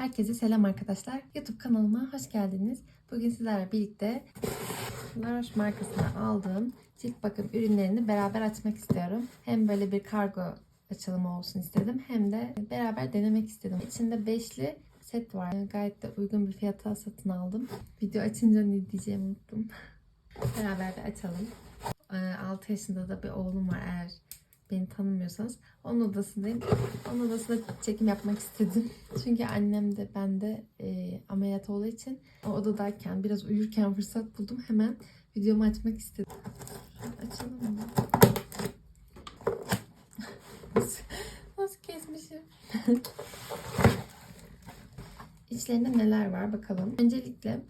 Herkese selam arkadaşlar. YouTube kanalıma hoş geldiniz. Bugün sizlerle birlikte La Roche markasına aldığım cilt bakım ürünlerini beraber açmak istiyorum. Hem böyle bir kargo açılımı olsun istedim hem de beraber denemek istedim. İçinde beşli set var. Gayet de uygun bir fiyata satın aldım. Video açınca ne diyeceğimi unuttum. beraber de açalım. 6 yaşında da bir oğlum var eğer beni tanımıyorsanız. Onun odasındayım. Onun odasında çekim yapmak istedim. Çünkü annem de ben de e, ameliyat olduğu için o odadayken biraz uyurken fırsat buldum. Hemen videomu açmak istedim. Açalım mı? Nasıl, nasıl kesmişim? İçlerinde neler var bakalım. Öncelikle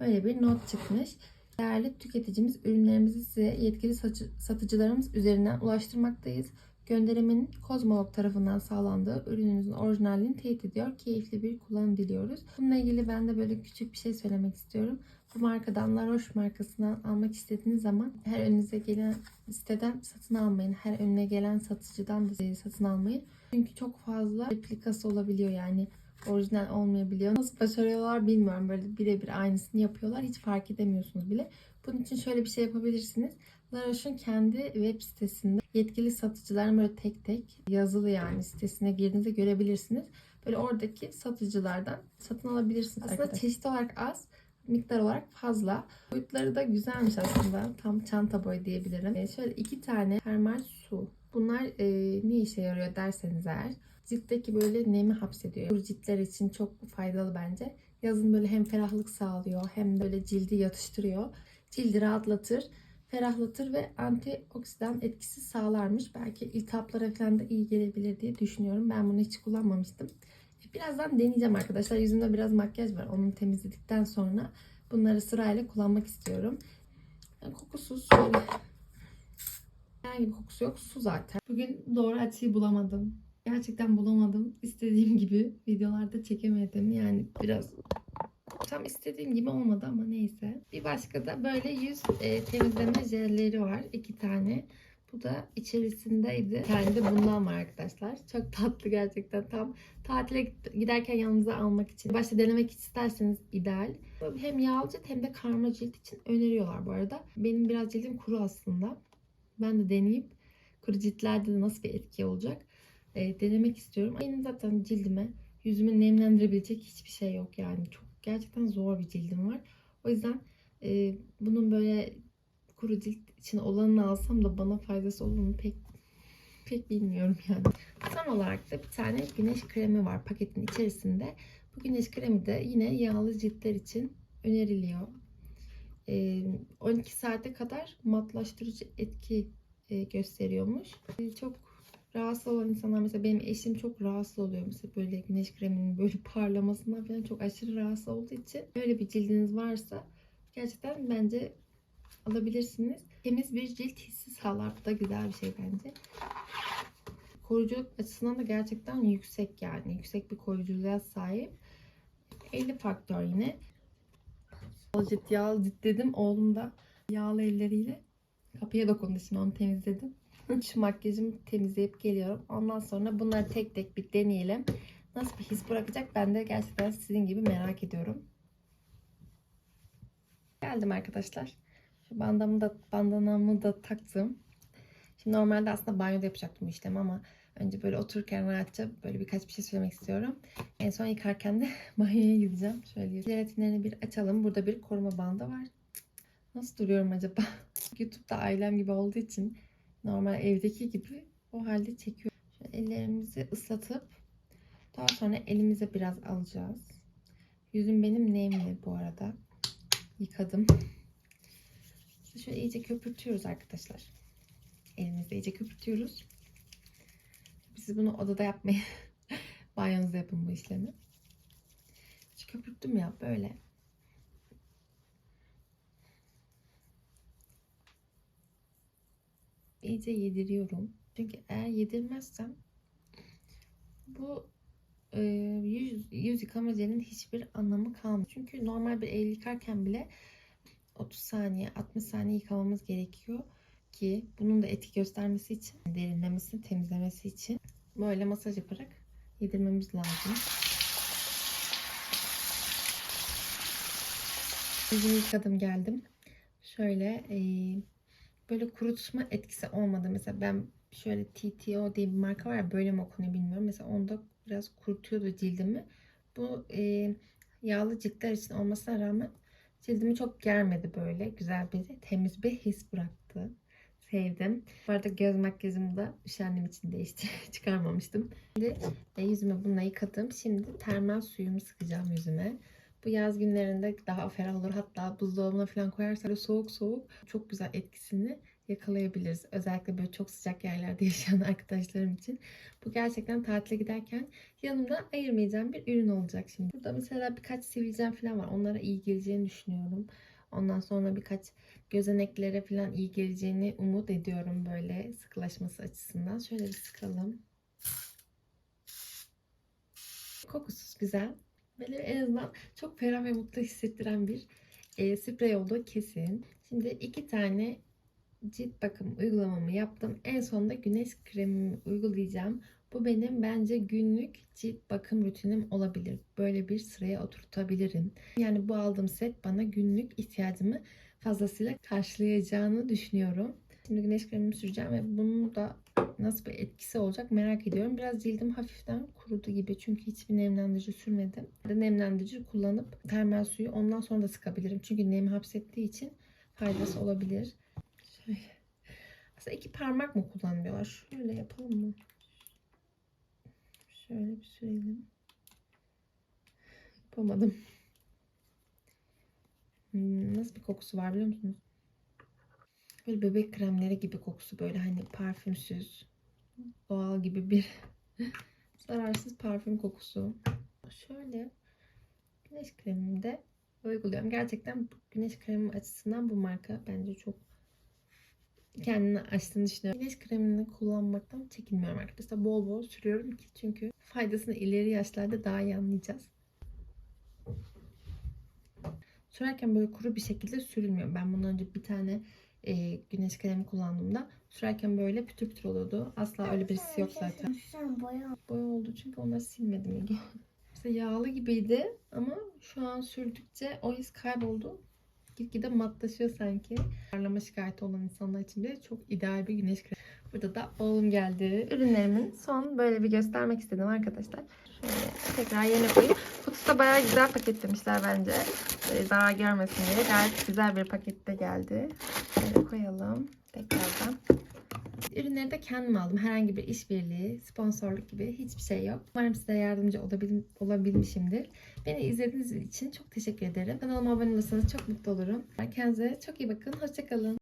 böyle bir not çıkmış. Değerli tüketicimiz ürünlerimizi size yetkili satıcı- satıcılarımız üzerinden ulaştırmaktayız. Gönderimin Kozmolog tarafından sağlandığı ürününüzün orijinalliğini teyit ediyor. Keyifli bir kullanım diliyoruz. Bununla ilgili ben de böyle küçük bir şey söylemek istiyorum. Bu markadan La Roche markasından almak istediğiniz zaman her önünüze gelen siteden satın almayın. Her önüne gelen satıcıdan da satın almayın. Çünkü çok fazla replikası olabiliyor yani orijinal olmayabiliyor. Nasıl başarıyorlar bilmiyorum. Böyle birebir aynısını yapıyorlar. Hiç fark edemiyorsunuz bile. Bunun için şöyle bir şey yapabilirsiniz. La Roche'un kendi web sitesinde yetkili satıcıların böyle tek tek yazılı yani sitesine girdiğinizde görebilirsiniz. Böyle oradaki satıcılardan satın alabilirsiniz. Aslında çeşit olarak az, miktar olarak fazla. Boyutları da güzelmiş aslında. Tam çanta boy diyebilirim. Ee, şöyle iki tane termal su. Bunlar e, ne işe yarıyor derseniz eğer. Ciltteki böyle nemi hapsediyor. Bu ciltler için çok faydalı bence. Yazın böyle hem ferahlık sağlıyor hem böyle cildi yatıştırıyor. Cildi rahatlatır, ferahlatır ve antioksidan etkisi sağlarmış. Belki iltihaplara falan da iyi gelebilir diye düşünüyorum. Ben bunu hiç kullanmamıştım. Birazdan deneyeceğim arkadaşlar. Yüzümde biraz makyaj var. Onu temizledikten sonra bunları sırayla kullanmak istiyorum. Yani kokusuz şöyle herhangi bir kokusu yok. Su zaten. Bugün doğru açıyı bulamadım. Gerçekten bulamadım. İstediğim gibi videolarda çekemedim. Yani biraz tam istediğim gibi olmadı ama neyse. Bir başka da böyle yüz e, temizleme jelleri var. iki tane. Bu da içerisindeydi. Tane de bundan var arkadaşlar. Çok tatlı gerçekten. Tam tatile giderken yanınıza almak için. Başta denemek isterseniz ideal. Hem yağlı cilt hem de karma cilt için öneriyorlar bu arada. Benim biraz cildim kuru aslında. Ben de deneyip kuru ciltlerde de nasıl bir etki olacak e, denemek istiyorum. Benim zaten cildime, yüzümü nemlendirebilecek hiçbir şey yok yani. Çok gerçekten zor bir cildim var. O yüzden e, bunun böyle kuru cilt için olanını alsam da bana faydası olur mu pek pek bilmiyorum yani. Son olarak da bir tane güneş kremi var paketin içerisinde. Bu güneş kremi de yine yağlı ciltler için öneriliyor. E, 12 saate kadar matlaştırıcı etki e, gösteriyormuş. E, çok rahatsız olan insanlar mesela benim eşim çok rahatsız oluyor mesela böyle güneş kreminin böyle parlamasından falan çok aşırı rahatsız olduğu için böyle bir cildiniz varsa gerçekten bence alabilirsiniz. Temiz bir cilt hissi sağlar. Bu da güzel bir şey bence. Koruyuculuk açısından da gerçekten yüksek yani. Yüksek bir koruyuculuğa sahip. 50 faktör yine. Cilt, yağlı cilt dedim. Oğlum da yağlı elleriyle kapıya dokundu şimdi onu temizledim. Şu makyajımı temizleyip geliyorum. Ondan sonra bunları tek tek bir deneyelim. Nasıl bir his bırakacak ben de gerçekten sizin gibi merak ediyorum. Geldim arkadaşlar. Şu bandamı da, bandanamı da taktım. Şimdi normalde aslında banyoda yapacaktım bu işlemi ama önce böyle otururken rahatça böyle birkaç bir şey söylemek istiyorum. En son yıkarken de banyoya gideceğim. Şöyle jelatinlerini bir açalım. Burada bir koruma bandı var. Nasıl duruyorum acaba? YouTube'da ailem gibi olduğu için normal evdeki gibi o halde çekiyorum. Şöyle ellerimizi ıslatıp daha sonra elimize biraz alacağız. Yüzüm benim nemli bu arada. Yıkadım. Şöyle iyice köpürtüyoruz arkadaşlar. Elimizde iyice köpürtüyoruz. Siz bunu odada yapmayın. Banyonuzda yapın bu işlemi. Şu köpürttüm ya böyle. iyice yediriyorum. Çünkü eğer yedirmezsem bu e, yüz, yüz yıkama jelinin hiçbir anlamı kalmıyor. Çünkü normal bir el yıkarken bile 30 saniye 60 saniye yıkamamız gerekiyor ki bunun da etki göstermesi için derinlemesini temizlemesi için böyle masaj yaparak yedirmemiz lazım. Yüzümü yıkadım geldim. Şöyle e, böyle kurutma etkisi olmadı. Mesela ben şöyle TTO diye bir marka var ya böyle mi okunuyor bilmiyorum. Mesela onda biraz kurutuyordu cildimi. Bu e, yağlı ciltler için olmasına rağmen cildimi çok germedi böyle. Güzel bir temiz bir his bıraktı. Sevdim. Bu arada göz makyajımı da üşendiğim için değişti. Çıkarmamıştım. Şimdi e, yüzümü bununla yıkadım. Şimdi termal suyumu sıkacağım yüzüme. Bu yaz günlerinde daha ferah olur. Hatta buzdolabına falan koyarsak soğuk soğuk çok güzel etkisini yakalayabiliriz. Özellikle böyle çok sıcak yerlerde yaşayan arkadaşlarım için. Bu gerçekten tatile giderken yanımda ayırmayacağım bir ürün olacak şimdi. Burada mesela birkaç sivilcem falan var. Onlara iyi geleceğini düşünüyorum. Ondan sonra birkaç gözeneklere falan iyi geleceğini umut ediyorum böyle sıkılaşması açısından. Şöyle bir sıkalım. Kokusuz güzel. Böyle en azından çok ferah ve mutlu hissettiren bir e, sprey olduğu kesin. Şimdi iki tane cilt bakım uygulamamı yaptım. En sonunda güneş kremimi uygulayacağım. Bu benim bence günlük cilt bakım rutinim olabilir. Böyle bir sıraya oturtabilirim. Yani bu aldığım set bana günlük ihtiyacımı fazlasıyla karşılayacağını düşünüyorum. Şimdi güneş kremimi süreceğim ve bunun da nasıl bir etkisi olacak merak ediyorum. Biraz cildim hafiften kurudu gibi çünkü hiçbir nemlendirici sürmedim. Nemlendirici kullanıp termal suyu ondan sonra da sıkabilirim. Çünkü nemi hapsettiği için faydası olabilir. Şöyle. Aslında iki parmak mı kullanmıyorlar? Şöyle yapalım mı? Şöyle bir sürelim. Yapamadım. Hmm, nasıl bir kokusu var biliyor musunuz? Böyle bebek kremleri gibi kokusu böyle hani parfümsüz doğal gibi bir zararsız parfüm kokusu. Şöyle güneş kremimi de uyguluyorum. Gerçekten güneş kremi açısından bu marka bence çok kendini açtığını düşünüyorum. Güneş kremini kullanmaktan çekinmiyorum arkadaşlar. Bol bol sürüyorum ki çünkü faydasını ileri yaşlarda daha iyi anlayacağız. Sürerken böyle kuru bir şekilde sürülmüyor. Ben bundan önce bir tane e, güneş kremi kullandığımda sürerken böyle pütür pütür oluyordu. Asla öyle birisi yok zaten. Sen boya. Boya oldu çünkü onları silmedim Ege. Mesela yağlı gibiydi ama şu an sürdükçe o his kayboldu. Gitgide matlaşıyor sanki. Parlama şikayeti olan insanlar için de çok ideal bir güneş kremi. Burada da oğlum geldi. Ürünlerimin son böyle bir göstermek istedim arkadaşlar. Şöyle tekrar yerine koyayım. Kutusu da bayağı güzel paketlemişler bence. Zarar görmesin diye. Gayet güzel bir pakette geldi. Şöyle koyalım tekrardan. Ürünleri de kendim aldım. Herhangi bir işbirliği, sponsorluk gibi hiçbir şey yok. Umarım size yardımcı olabil, olabilmişimdir. Beni izlediğiniz için çok teşekkür ederim. Kanalıma abone olursanız çok mutlu olurum. Kendinize çok iyi bakın. Hoşçakalın.